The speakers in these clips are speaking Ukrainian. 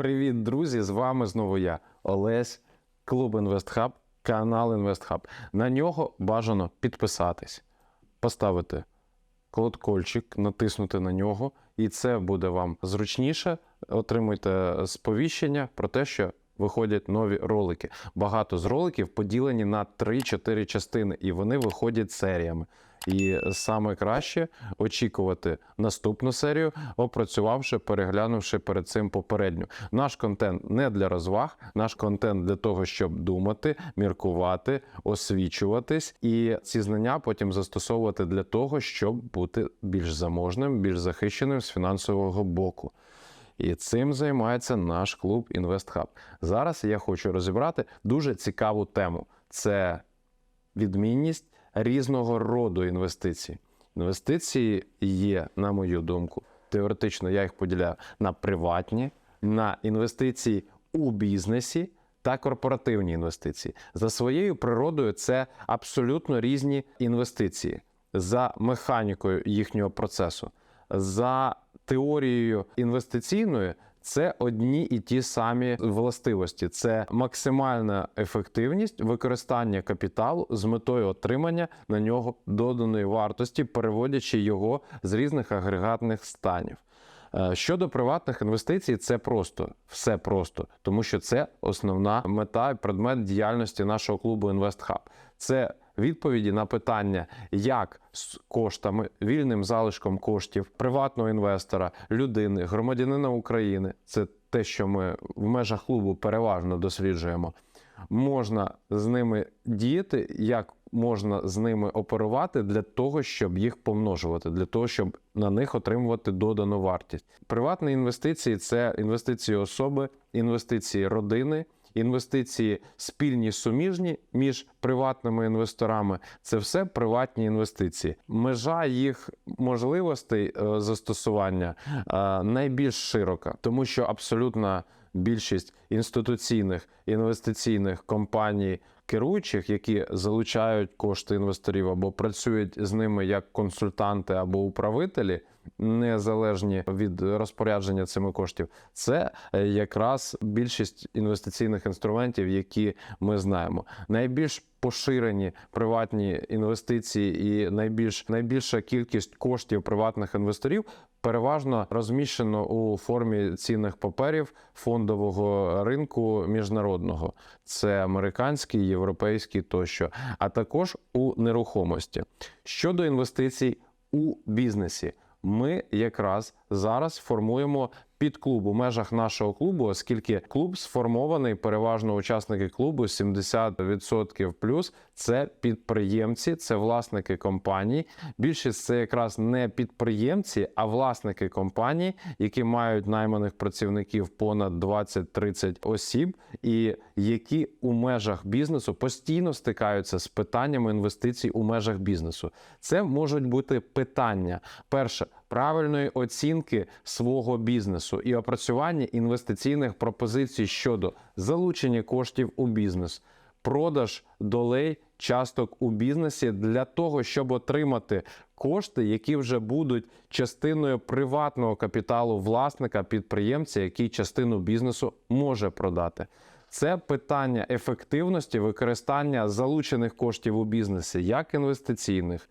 Привіт, друзі! З вами знову я, Олесь, клуб InvestHub, канал InvestHub. На нього бажано підписатись, поставити колокольчик, натиснути на нього, і це буде вам зручніше. Отримуйте сповіщення про те, що виходять нові ролики. Багато з роликів поділені на 3-4 частини, і вони виходять серіями. І саме краще очікувати наступну серію, опрацювавши, переглянувши перед цим попередню. Наш контент не для розваг, наш контент для того, щоб думати, міркувати, освічуватись, і ці знання потім застосовувати для того, щоб бути більш заможним, більш захищеним з фінансового боку. І цим займається наш клуб InvestHub. Зараз я хочу розібрати дуже цікаву тему: це відмінність різного роду інвестицій. Інвестиції є, на мою думку, теоретично я їх поділяю на приватні, на інвестиції у бізнесі та корпоративні інвестиції. За своєю природою це абсолютно різні інвестиції за механікою їхнього процесу, за теорією інвестиційною. Це одні і ті самі властивості: це максимальна ефективність використання капіталу з метою отримання на нього доданої вартості, переводячи його з різних агрегатних станів. Е, Щодо приватних інвестицій, це просто все просто, тому що це основна мета і предмет діяльності нашого клубу InvestHub. Це відповіді на питання, як з коштами, вільним залишком коштів приватного інвестора, людини, громадянина України. Це те, що ми в межах клубу переважно досліджуємо. Можна з ними діяти, як можна з ними оперувати для того, щоб їх помножувати, для того, щоб на них отримувати додану вартість. Приватні інвестиції це інвестиції особи, інвестиції родини. Інвестиції спільні суміжні між приватними інвесторами це все приватні інвестиції. Межа їх можливостей е, застосування е, найбільш широка, тому що абсолютна більшість інституційних інвестиційних компаній керуючих, які залучають кошти інвесторів або працюють з ними як консультанти або управителі, незалежні від розпорядження цими коштів, це е, якраз більшість інвестиційних інструментів, які ми знаємо. Найбільш поширені приватні інвестиції і найбільш найбільша кількість коштів приватних інвесторів переважно розміщено у формі цінних паперів фондового ринку міжнародного. Це американський, європейський тощо, а також у нерухомості. Щодо інвестицій у бізнесі, ми якраз зараз формуємо підклуб у межах нашого клубу, оскільки клуб сформований, переважно учасники клубу 70% плюс це підприємці, це власники компаній. Більшість це якраз не підприємці, а власники компаній, які мають найманих працівників понад 20-30 осіб, і які у межах бізнесу постійно стикаються з питаннями інвестицій у межах бізнесу. Це можуть бути питання. Перше правильної оцінки свого бізнесу і опрацювання інвестиційних пропозицій щодо залучення коштів у бізнес, продаж долей часток у бізнесі для того, щоб отримати кошти, які вже будуть частиною приватного капіталу власника підприємця, який частину бізнесу може продати. Це питання ефективності використання залучених коштів у бізнесі, як інвестиційних,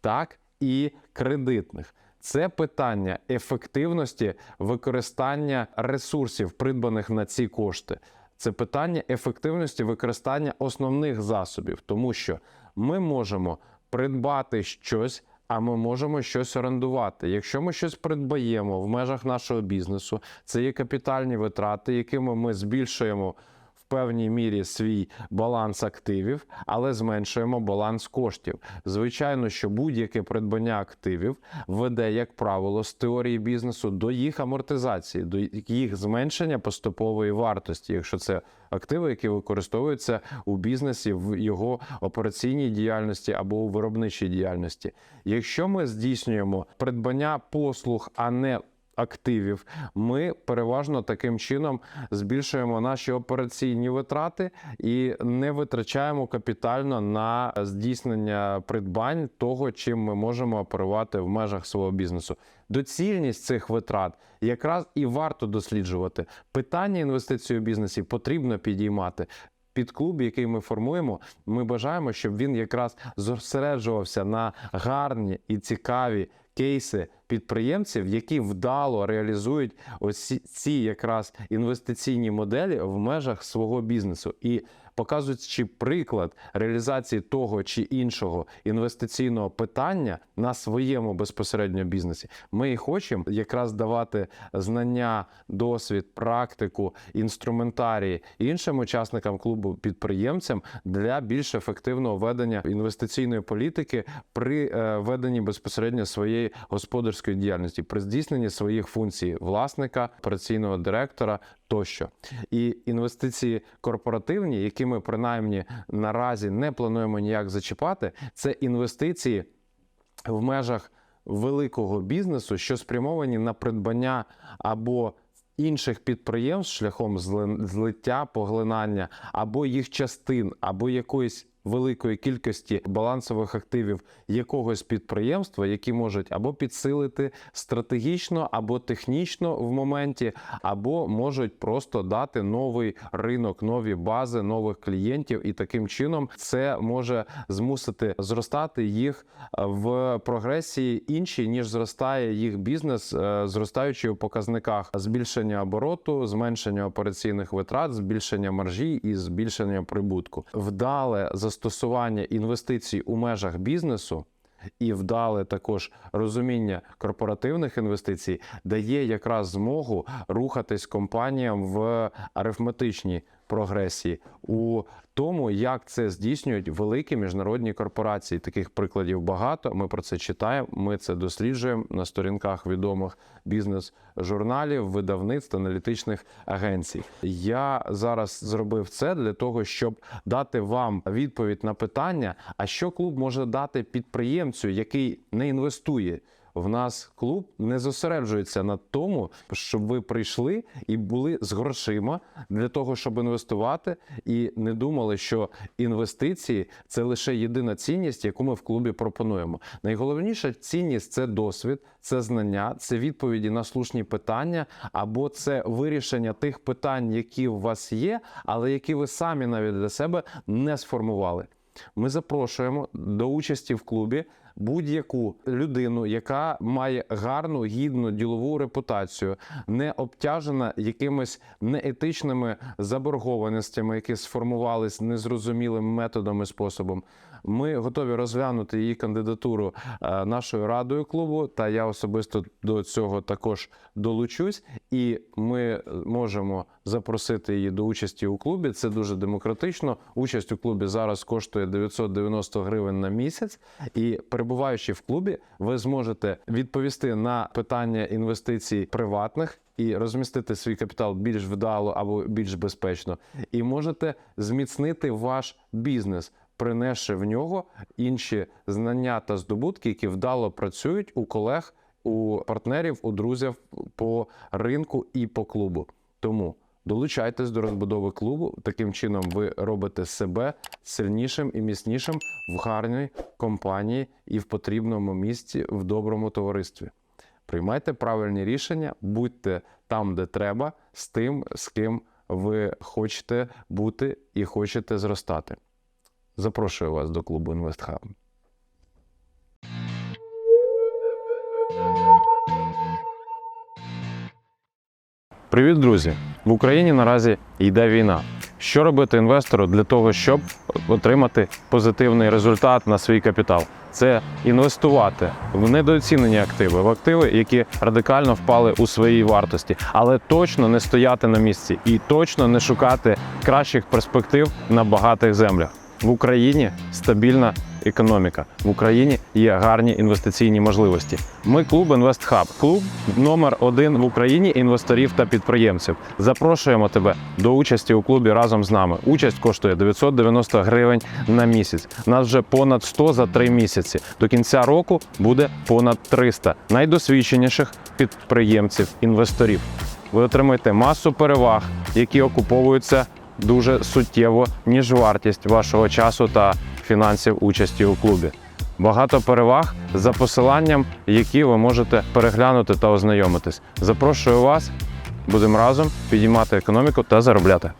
так і кредитних. Це питання ефективності використання ресурсів, придбаних на ці кошти. Це питання ефективності використання основних засобів, тому що ми можемо придбати щось. А ми можемо щось орендувати. Якщо ми щось придбаємо в межах нашого бізнесу, це є капітальні витрати, якими ми збільшуємо в певній мірі свій баланс активів, але зменшуємо баланс коштів. Звичайно, що будь-яке придбання активів веде, як правило, з теорії бізнесу до їх амортизації, до їх зменшення поступової вартості, якщо це активи, які використовуються у бізнесі в його операційній діяльності або у виробничій діяльності. Якщо ми здійснюємо придбання послуг, а не активів, ми переважно таким чином збільшуємо наші операційні витрати і не витрачаємо капітально на здійснення придбань того, чим ми можемо оперувати в межах свого бізнесу. Доцільність цих витрат якраз і варто досліджувати. Питання інвестицій у бізнесі потрібно підіймати. Під клуб, який ми формуємо, ми бажаємо, щоб він якраз зосереджувався на гарні і цікаві кейси підприємців, які вдало реалізують ось ці якраз інвестиційні моделі в межах свого бізнесу. І показуючи приклад реалізації того чи іншого інвестиційного питання на своєму безпосередньо бізнесі, ми і хочемо якраз давати знання, досвід, практику, інструментарії іншим учасникам клубу підприємцям для більш ефективного ведення інвестиційної політики при е, веденні безпосередньо своєї господарської діяльності, при здійсненні своїх функцій власника, операційного директора тощо. І інвестиції корпоративні, які ми принаймні наразі не плануємо ніяк зачіпати, це інвестиції в межах великого бізнесу, що спрямовані на придбання або інших підприємств шляхом злиття, поглинання, або їх частин, або якоїсь великої кількості балансових активів якогось підприємства, які можуть або підсилити стратегічно, або технічно в моменті, або можуть просто дати новий ринок, нові бази, нових клієнтів, і таким чином це може змусити зростати їх е, в прогресії іншій, ніж зростає їх бізнес, е, зростаючи у показниках збільшення обороту, зменшення операційних витрат, збільшення маржі і збільшення прибутку. Вдале застосування інвестицій у межах бізнесу. І вдале також розуміння корпоративних інвестицій дає якраз змогу рухатись компаніям в арифметичній прогресії у тому, як це здійснюють великі міжнародні корпорації. Таких прикладів багато. Ми про це читаємо. Ми це досліджуємо на сторінках відомих бізнес-журналів, видавництв, аналітичних агенцій. Я зараз зробив це для того, щоб дати вам відповідь на питання: а що клуб може дати підприємцю, який не інвестує? В нас клуб не зосереджується на тому, щоб ви прийшли і були з грошима для того, щоб інвестувати, і не думали, що інвестиції це лише єдина цінність, яку ми в клубі пропонуємо. Найголовніша цінність це досвід, це знання, це відповіді на слушні питання, або це вирішення тих питань, які у вас є, але які ви самі навіть для себе не сформували. Ми запрошуємо до участі в клубі будь-яку людину, яка має гарну гідну ділову репутацію, не обтяжена якимись неетичними заборгованостями, які сформувались незрозумілим методом і способом. Ми готові розглянути її кандидатуру е, нашою радою клубу, та я особисто до цього також долучусь, і ми можемо запросити її до участі у клубі. Це дуже демократично. Участь у клубі зараз коштує 990 гривень на місяць. І перебуваючи в клубі, ви зможете відповісти на питання інвестицій приватних. І розмістити свій капітал більш вдало або більш безпечно, і можете зміцнити ваш бізнес, принесши в нього інші знання та здобутки, які вдало працюють у колег, у партнерів, у друзів по ринку і по клубу. Тому долучайтесь до розбудови клубу. Таким чином ви робите себе сильнішим і міцнішим в гарній компанії і в потрібному місці в доброму товаристві. Приймайте правильні рішення, будьте там, де треба, з тим, з ким ви хочете бути і хочете зростати. Запрошую вас до клубу InvestHub. Привіт, друзі! В Україні наразі йде війна. Що робити інвестору для того, щоб отримати позитивний результат на свій капітал? Це інвестувати в недооцінені активи, в активи, які радикально впали у своїй вартості, але точно не стояти на місці і точно не шукати кращих перспектив на багатих землях. В Україні стабільна економіка. В Україні є гарні інвестиційні можливості. Ми клуб InvestHub, клуб номер один в Україні інвесторів та підприємців. Запрошуємо тебе до участі у клубі разом з нами. Участь коштує 990 гривень на місяць. Нас вже понад 100 за три місяці. До кінця року буде понад 300 найдосвідченіших підприємців, інвесторів. Ви отримаєте масу переваг, які окуповуються дуже суттєво, ніж вартість вашого часу та фінансів участі у клубі. Багато переваг за посиланням, які ви можете переглянути та ознайомитись. Запрошую вас, будемо разом підіймати економіку та заробляти.